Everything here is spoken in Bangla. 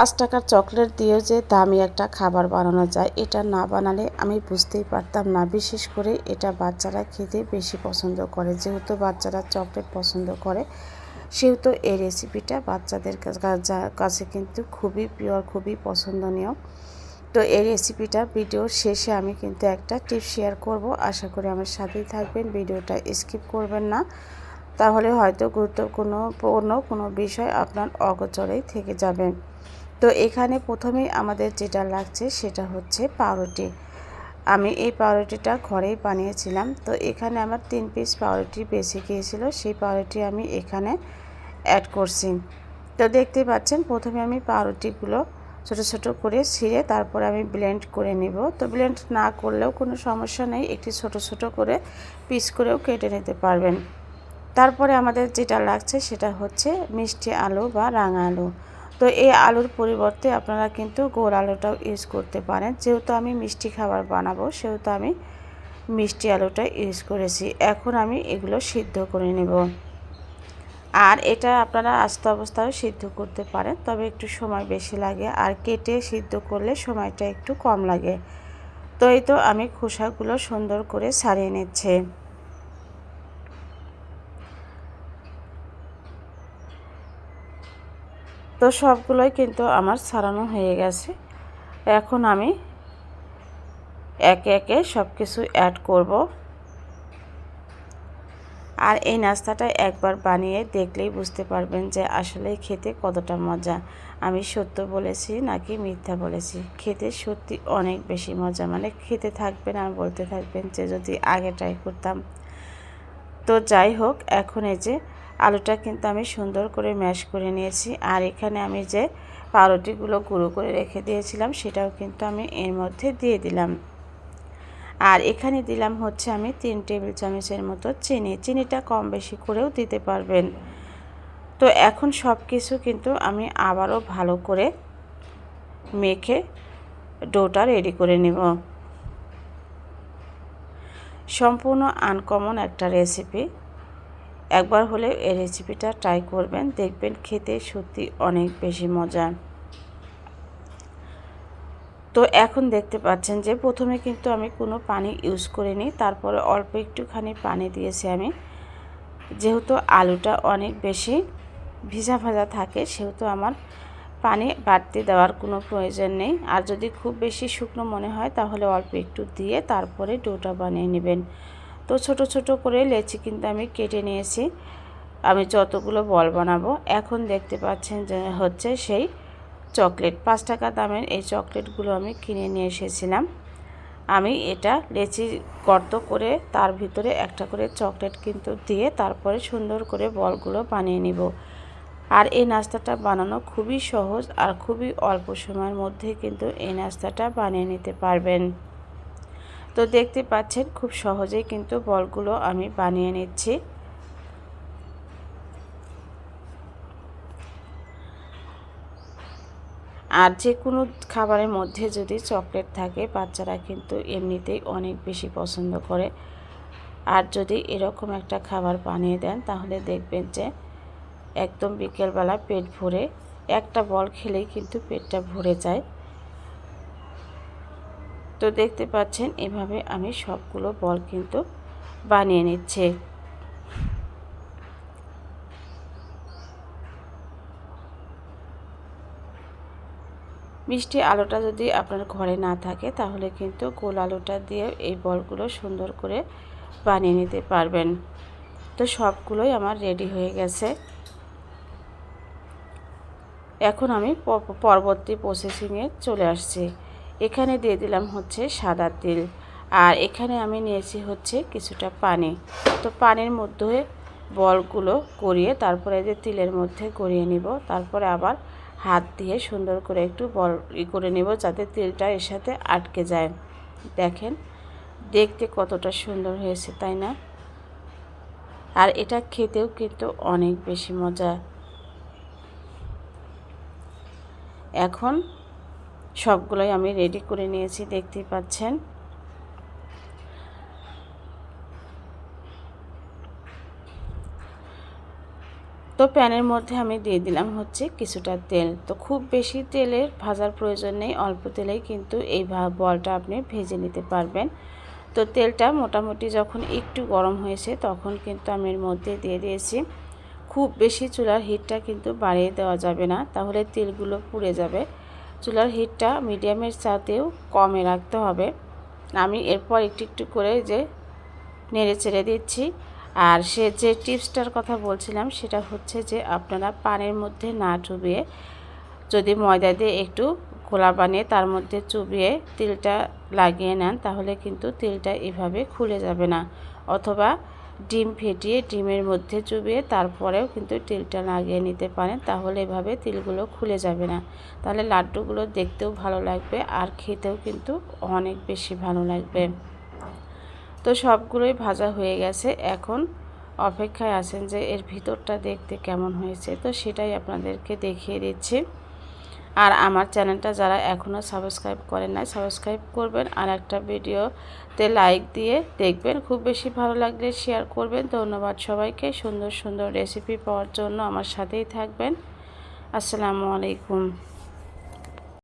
পাঁচ টাকার চকলেট দিয়েও যে দামি একটা খাবার বানানো যায়, এটা না বানালে আমি বুঝতেই পারতাম না। বিশেষ করে এটা বাচ্চারা খেতে বেশি পছন্দ করে। যেহেতু বাচ্চারা চকলেট পছন্দ করে, সেহেতু এই রেসিপিটা বাচ্চাদের কাছে কিন্তু খুবই পিওর খুবই পছন্দনীয়। তো এই রেসিপিটা ভিডিওর শেষে আমি কিন্তু একটা টিপ শেয়ার করব। আশা করি আমার সাথেই থাকবেন, ভিডিওটা স্কিপ করবেন না। তাহলে হয়তো গুরুত্বপূর্ণ কোনো বিষয় আপনার অগোচরেই থেকে যাবে। তো এখানে প্রথমেই আমাদের যেটা লাগছে সেটা হচ্ছে পাউরুটি। আমি এই পাউরুটিটা ঘরেই বানিয়েছিলাম। তো এখানে আমার তিন পিস পাউরুটি বেশি গিয়েছিল। সেই পাউরুটি আমি এখানে অ্যাড করছি। তো দেখতে পাচ্ছেন, প্রথমে আমি পাউরুটিগুলো ছোট ছোট করে ছিঁড়ে তারপরে আমি ব্লেন্ড করে নিব। তো ব্লেন্ড না করলেও কোনো সমস্যা নেই। একটি ছোট ছোট করে পিস করেও কেটে নিতে পারবেন। তারপরে আমাদের যেটা লাগছে সেটা হচ্ছে মিষ্টি আলু বা রাঙা আলু। তো এই আলুর পরিবর্তে আপনারা কিন্তু গোল আলুটাও ইউজ করতে পারেন। যেহেতু আমি মিষ্টি খাবার বানাবো, সেহেতু আমি মিষ্টি আলুটা ইউজ করেছি। এখন আমি এগুলো সিদ্ধ করে নেব। আর এটা আপনারা আস্ত অবস্থায় সিদ্ধ করতে পারেন, তবে একটু সময় বেশি লাগে। আর কেটে সিদ্ধ করলে সময়টা একটু কম লাগে। তো এই তো আমি খোসাগুলো সুন্দর করে সারিয়ে নিচ্ছে। তো সবগুলোই কিন্তু আমার ছাড়ানো হয়ে গেছে। এখন আমি একে একে সব কিছু অ্যাড করব। আর এই নাস্তাটা একবার বানিয়ে দেখলেই বুঝতে পারবেন যে আসলে খেতে কতটা মজা। আমি সত্য বলেছি নাকি মিথ্যা বলেছি? খেতে সত্যি অনেক বেশি মজা। মানে খেতে থাকবেন আর বলতে থাকবেন যে যদি আগে ট্রাই করতাম। তো যাই হোক, এখন এই যে আলুটা কিন্তু আমি সুন্দর করে ম্যাশ করে নিয়েছি। আর এখানে আমি যে পাউরুটিগুলো গুঁড়ো করে রেখে দিয়েছিলাম, সেটাও কিন্তু আমি এর মধ্যে দিয়ে দিলাম। আর এখানে দিলাম হচ্ছে আমি তিন টেবিল চামচের মতো চিনি। চিনিটা কম বেশি করেও দিতে পারবেন। তো এখন সব কিছু কিন্তু আমি আবারও ভালো করে মেখে ডোটা রেডি করে নেব। সম্পূর্ণ আনকমন একটা রেসিপি। একবার হলে এই রেসিপিটা ট্রাই করবেন, দেখবেন খেতে সত্যি অনেক বেশি মজা। তো এখন দেখতে পাচ্ছেন যে প্রথমে কিন্তু আমি কোনো পানি ইউজ করিনি, তারপরে অল্প একটুখানি পানি দিয়েছি আমি। যেহেতু আলুটা অনেক বেশি ভিজা ভাজা থাকে, সেহেতু আমার পানি বাড়তি দেওয়ার কোনো প্রয়োজন নেই। আর যদি খুব বেশি শুকনো মনে হয়, তাহলে অল্প একটু দিয়ে তারপরে ডোটা বানিয়ে নেবেন। তো ছোট ছোট করে লেচি কিন্তু আমি কেটে নিয়েছি। আমি যতগুলো বল বানাবো, এখন দেখতে পাচ্ছেন যে হচ্ছে সেই চকলেট। পাঁচ টাকা দামের এই চকলেটগুলো আমি কিনে নিয়ে এসেছিলাম। আমি এটা লেচি গর্ত করে তার ভিতরে একটা করে চকলেট কিন্তু দিয়ে তারপরে সুন্দর করে বলগুলো বানিয়ে নিব। আর এই নাস্তাটা বানানো খুবই সহজ আর খুবই অল্প সময়ের মধ্যে কিন্তু এই নাস্তাটা বানিয়ে নিতে পারবেন। তো দেখতে পাচ্ছেন খুব সহজেই কিন্তু বলগুলো আমি বানিয়ে নিচ্ছি। আর যে কোনো খাবারের মধ্যে যদি চকলেট থাকে, বাচ্চারা কিন্তু এমনিতেই অনেক বেশি পছন্দ করে। আর যদি এরকম একটা খাবার বানিয়ে দেন, তাহলে দেখবেন যে একদম বিকেলবেলা পেট ভরে, একটা বল খেলেই কিন্তু পেটটা ভরে যায়। তো দেখতে পাচ্ছেন, এভাবে আমি সবগুলো বল কিন্তু বানিয়ে নিচ্ছে। মিষ্টি আলুটা যদি আপনার ঘরে না থাকে, তাহলে কিন্তু গোল আলুটা দিয়ে এই বলগুলো সুন্দর করে বানিয়ে নিতে পারবেন। তো সবগুলোই আমার রেডি হয়ে গেছে। এখন আমি পরবর্তী প্রসেসিংয়ে চলে আসছি। এখানে দিয়ে দিলাম হচ্ছে সাদা তেল। আর এখানে আমি নিয়েছি হচ্ছে কিছুটা পানি। তো পানির মধ্যে বলগুলো করিয়ে তারপরে যে তিলের মধ্যে গড়িয়ে নিব। তারপরে আবার হাত দিয়ে সুন্দর করে একটু বল ই করে নেব যাতে তেলটা এর সাথে আটকে যায়। দেখেন, দেখতে কতটা সুন্দর হয়েছে, তাই না? আর এটা খেতেও কিন্তু অনেক বেশি মজা। এখন সবগুলোই আমি রেডি করে নিয়েছি, দেখতেই পাচ্ছেন। তো প্যানের মধ্যে আমি দিয়ে দিলাম হচ্ছে কিছুটা তেল। তো খুব বেশি তেলের ভাজার প্রয়োজন নেই, অল্প তেলেই কিন্তু এই বলটা আপনি ভেজে নিতে পারবেন। তো তেলটা মোটামুটি যখন একটু গরম হয়েছে তখন কিন্তু আমি এর মধ্যে দিয়ে দিয়েছি। খুব বেশি চুলার হিটটা কিন্তু বাড়িয়ে দেওয়া যাবে না, তাহলে তেলগুলো পুড়ে যাবে। চুলার হিটটা মিডিয়ামের সাথেও কমে রাখতে হবে। আমি এরপর একটু একটু করে যে নেড়ে চেড়ে দিচ্ছি। আর সে যে টিপসটার কথা বলছিলাম, সেটা হচ্ছে যে আপনারা পানের মধ্যে না ডুবিয়ে যদি ময়দা দিয়ে একটু খোলা বানিয়ে তার মধ্যে চুবিয়ে তিলটা লাগিয়ে নেন, তাহলে কিন্তু তিলটা এভাবে খুলে যাবে না। অথবা ডিম ফেটিয়ে ডিমের মধ্যে চুবিয়ে তারপরেও কিন্তু তিলটা লাগিয়ে নিতে পারেন, তাহলে এভাবে তিলগুলো খুলে যাবে না। তাহলে লাড্ডুগুলো দেখতেও ভালো লাগবে আর খেতেও কিন্তু অনেক বেশি ভালো লাগবে। তো সবগুলোই ভাজা হয়ে গেছে। এখন অপেক্ষায় আছেন যে এর ভিতরটা দেখতে কেমন হয়েছে। তো সেটাই আপনাদেরকে দেখিয়ে দিচ্ছি। আর আমার চ্যানেলটা যারা এখনও সাবস্ক্রাইব করেন নাই, সাবস্ক্রাইব করবেন আর একটা ভিডিওতে লাইক দিয়ে দেখবেন। খুব বেশি ভালো লাগলে শেয়ার করবেন। ধন্যবাদ সবাইকে। সুন্দর সুন্দর রেসিপি পাওয়ার জন্য আমার সাথেই থাকবেন। আসসালামু আলাইকুম।